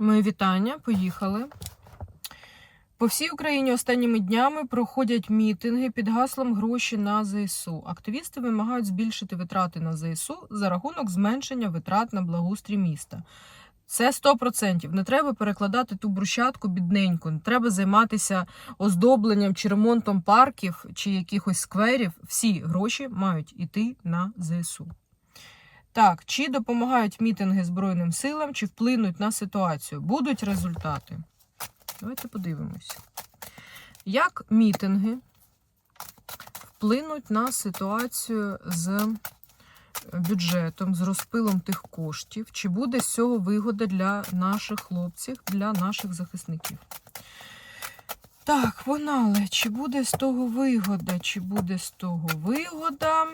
Мої вітання, поїхали. По всій Україні останніми днями проходять мітинги під гаслом гроші на ЗСУ. Активісти вимагають збільшити витрати на ЗСУ за рахунок зменшення витрат на благоустрій міста. Це 100%. Не треба перекладати ту брусчатку бідненьку. Не треба займатися оздобленням чи ремонтом парків чи якихось скверів. Всі гроші мають іти на ЗСУ. Так, чи допомагають мітинги Збройним силам, чи вплинуть на ситуацію? Будуть результати. Давайте подивимось. Як мітинги вплинуть на ситуацію з бюджетом, з розпилом тих коштів? Чи буде з цього вигода для наших хлопців, для наших захисників? Так, погнали. Чи буде з того вигода? Чи буде з того вигода?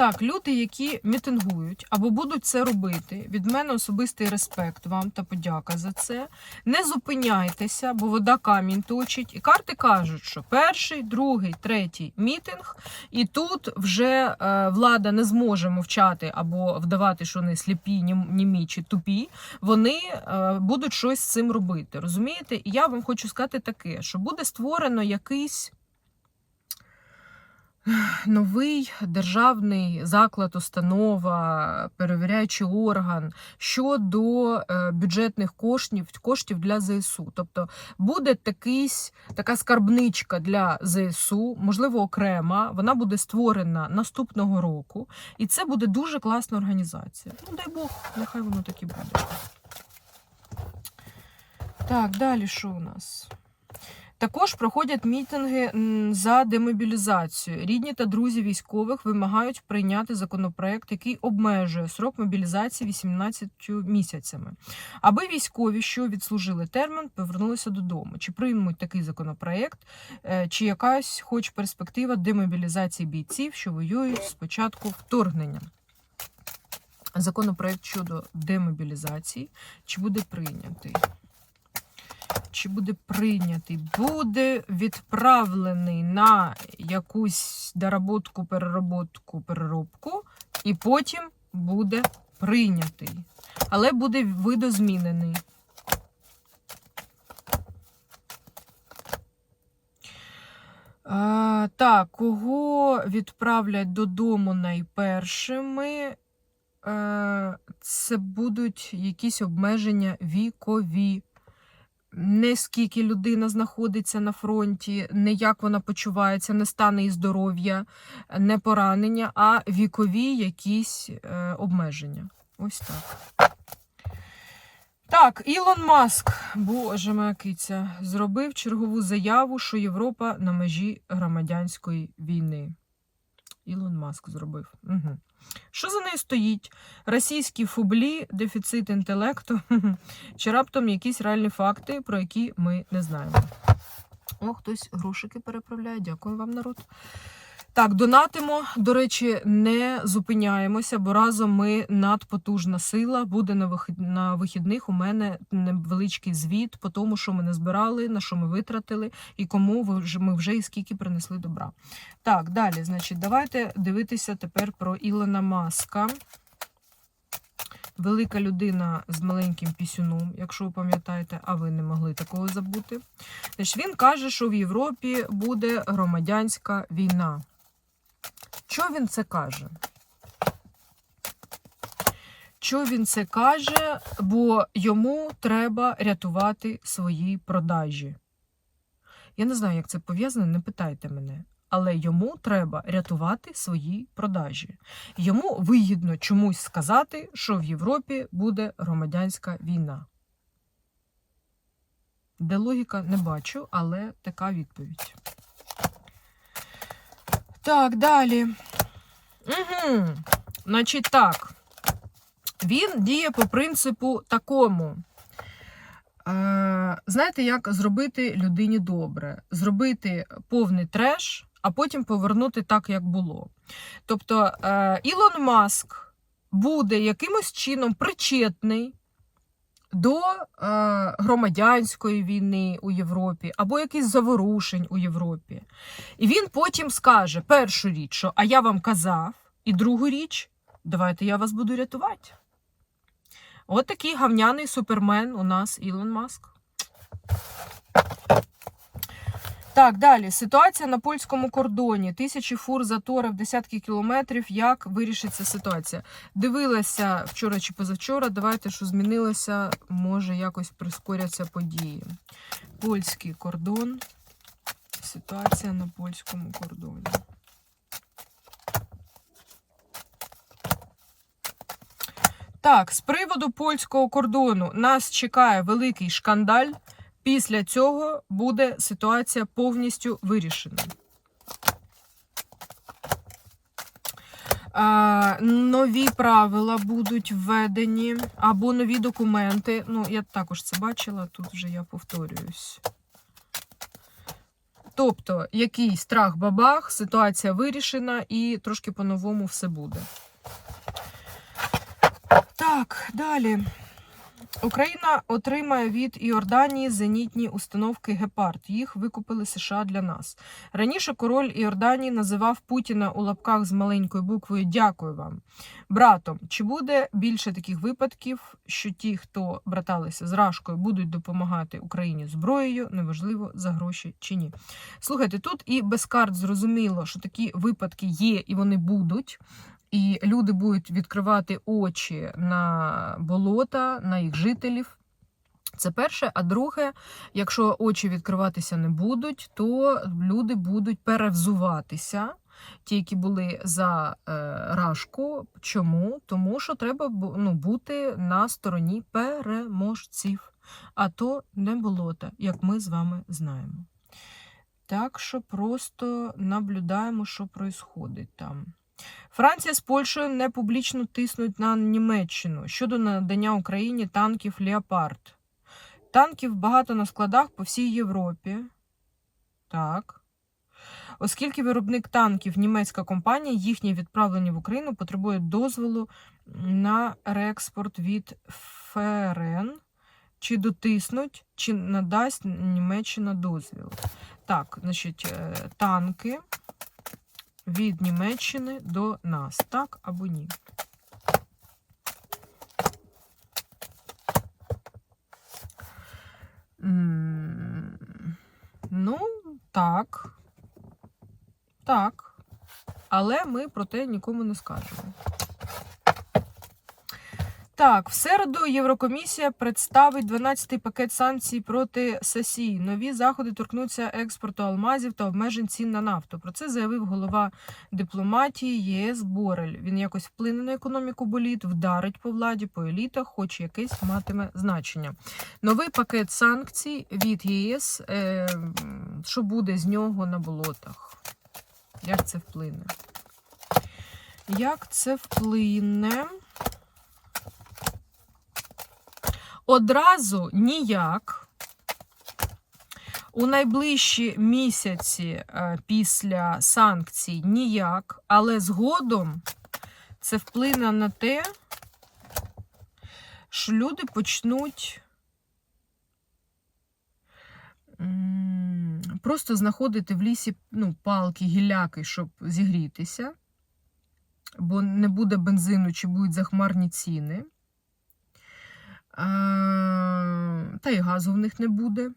Так, люди, які мітингують або будуть це робити, від мене особистий респект вам та подяка за це. Не зупиняйтеся, бо вода камінь точить. І карти кажуть, що перший, другий, третій мітинг, і тут вже е, влада не зможе мовчати або вдавати, що вони сліпі, нім- німі чи тупі. Вони е, будуть щось з цим робити. Розумієте? І я вам хочу сказати таке, що буде створено якийсь новий державний заклад, установа, перевіряючий орган щодо е, бюджетних коштів, коштів для ЗСУ. Тобто буде такийсь, така скарбничка для ЗСУ, можливо, окрема. Вона буде створена наступного року, і це буде дуже класна організація. Ну, дай Бог, нехай воно так і буде. Так, далі що у нас? Також проходять мітинги за демобілізацію. Рідні та друзі військових вимагають прийняти законопроект, який обмежує срок мобілізації 18 місяцями, аби військові, що відслужили термін, повернулися додому. Чи приймуть такий законопроект, е, чи якась хоч перспектива демобілізації бійців, що воюють з початку вторгнення? Законопроект щодо демобілізації, чи буде прийнятий? Чи буде прийнятий, буде відправлений на якусь доработку, перероботку, переробку, і потім буде прийнятий. Але буде видозмінений. А, так, кого відправлять додому найпершими? Е, це будуть якісь обмеження вікові не скільки людина знаходиться на фронті, не як вона почувається, не стане і здоров'я, не поранення, а вікові якісь е, обмеження. Ось так. Так, Ілон Маск, боже моя киця, зробив чергову заяву, що Європа на межі громадянської війни. Ілон Маск зробив. Угу. Що за нею стоїть? Російські фублі, дефіцит інтелекту, чи раптом якісь реальні факти, про які ми не знаємо. О, хтось грошики переправляє. Дякую вам, народ. Так, донатимо. До речі, не зупиняємося, бо разом ми надпотужна сила. Буде на на вихідних у мене невеличкий звіт по тому, що ми не збирали, на що ми витратили, і кому ми вже і скільки принесли добра. Так, далі, значить, давайте дивитися тепер про Ілона Маска. Велика людина з маленьким пісюном, якщо ви пам'ятаєте, а ви не могли такого забути. Він каже, що в Європі буде громадянська війна. Що він це каже? Що він це каже, бо йому треба рятувати свої продажі. Я не знаю, як це пов'язано, не питайте мене. Але йому треба рятувати свої продажі. Йому вигідно чомусь сказати, що в Європі буде громадянська війна. Де логіка не бачу, але така відповідь. Так, далі. Угу. Значить, так. Він діє по принципу такому. Е, знаєте, як зробити людині добре? Зробити повний треш, а потім повернути так, як було. Тобто, е, Ілон Маск буде якимось чином причетний до е, громадянської війни у Європі або якихось заворушень у Європі. І він потім скаже першу річ, що а я вам казав, і другу річ, давайте я вас буду рятувати. От такий гавняний супермен у нас Ілон Маск. Так, далі. Ситуація на польському кордоні. Тисячі фур заторів, десятки кілометрів. Як вирішиться ситуація? Дивилася вчора чи позавчора. Давайте, що змінилося, може якось прискоряться події. Польський кордон. Ситуація на польському кордоні. Так, з приводу польського кордону нас чекає великий шкандаль. Після цього буде ситуація повністю вирішена. Нові правила будуть введені або нові документи. Ну, я також це бачила, тут вже я повторююсь. Тобто, який страх бабах, ситуація вирішена і трошки по-новому все буде. Так, далі. Україна отримає від Іорданії зенітні установки Гепард. Їх викупили США для нас. Раніше король Іорданії називав Путіна у лапках з маленькою буквою Дякую вам, братом. Чи буде більше таких випадків, що ті, хто браталися з Рашкою, будуть допомагати Україні зброєю, неважливо за гроші чи ні? Слухайте, тут і без карт зрозуміло, що такі випадки є і вони будуть. І люди будуть відкривати очі на болота, на їх жителів. Це перше. А друге, якщо очі відкриватися не будуть, то люди будуть перевзуватися. Ті, які були за е, рашку. Чому? Тому що треба ну, бути на стороні переможців. А то не болота, як ми з вами знаємо. Так що просто наблюдаємо, що відбувається там. Франція з Польщею не публічно тиснуть на Німеччину щодо надання Україні танків Леопард. Танків багато на складах по всій Європі. Так. Оскільки виробник танків німецька компанія, їхнє відправлення в Україну потребує дозволу на реекспорт від ФРН. Чи дотиснуть, чи надасть Німеччина дозвіл. Так, значить, е, танки від Німеччини до нас, так або ні? Ну, так. Так. Але ми про те нікому не скажемо. Так, в середу Єврокомісія представить 12-й пакет санкцій проти САСІ. Нові заходи торкнуться експорту алмазів та обмежень цін на нафту. Про це заявив голова дипломатії ЄС Борель. Він якось вплине на економіку боліт, вдарить по владі, по елітах, хоч якесь матиме значення. Новий пакет санкцій від ЄС. Е, що буде з нього на болотах? Як це вплине? Як це вплине? Одразу ніяк. У найближчі місяці е, після санкцій ніяк, але згодом це вплине на те, що люди почнуть просто знаходити в лісі ну, палки, гіляки, щоб зігрітися, бо не буде бензину чи будуть захмарні ціни. Та й газу в них не буде.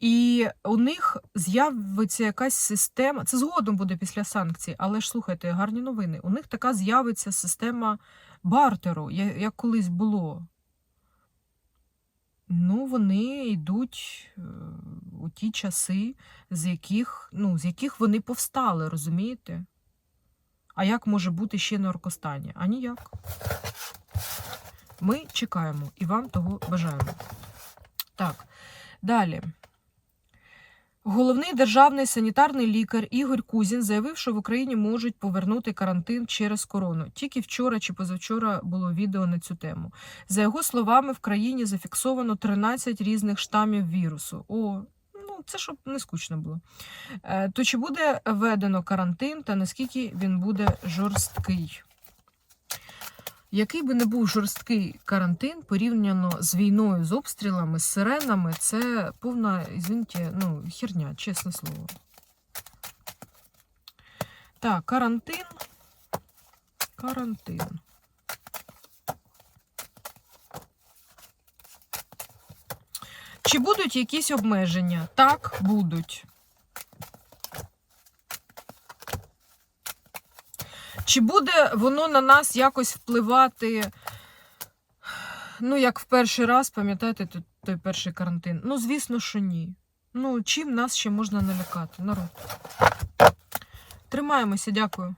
І у них з'явиться якась система. Це згодом буде після санкцій, але ж слухайте, гарні новини. У них така з'явиться система бартеру, як колись було. Ну, вони йдуть е, у ті часи, з яких, ну, з яких вони повстали, розумієте? А як може бути ще на Оркостані? А ніяк. Ми чекаємо і вам того бажаємо. Так, далі. Головний державний санітарний лікар Ігор Кузін заявив, що в Україні можуть повернути карантин через корону. Тільки вчора чи позавчора було відео на цю тему. За його словами, в країні зафіксовано 13 різних штамів вірусу. О, ну це щоб не скучно було. Е, То чи буде введено карантин та наскільки він буде жорсткий? Який би не був жорсткий карантин порівняно з війною, з обстрілами, з сиренами, це повна, извините, ну, херня, чесне слово. Так, карантин. Карантин. Чи будуть якісь обмеження? Так, будуть. Чи буде воно на нас якось впливати? Ну, як в перший раз, пам'ятаєте, той, перший карантин? Ну, звісно, що ні. Ну, чим нас ще можна налякати? Народ. Тримаємося, дякую.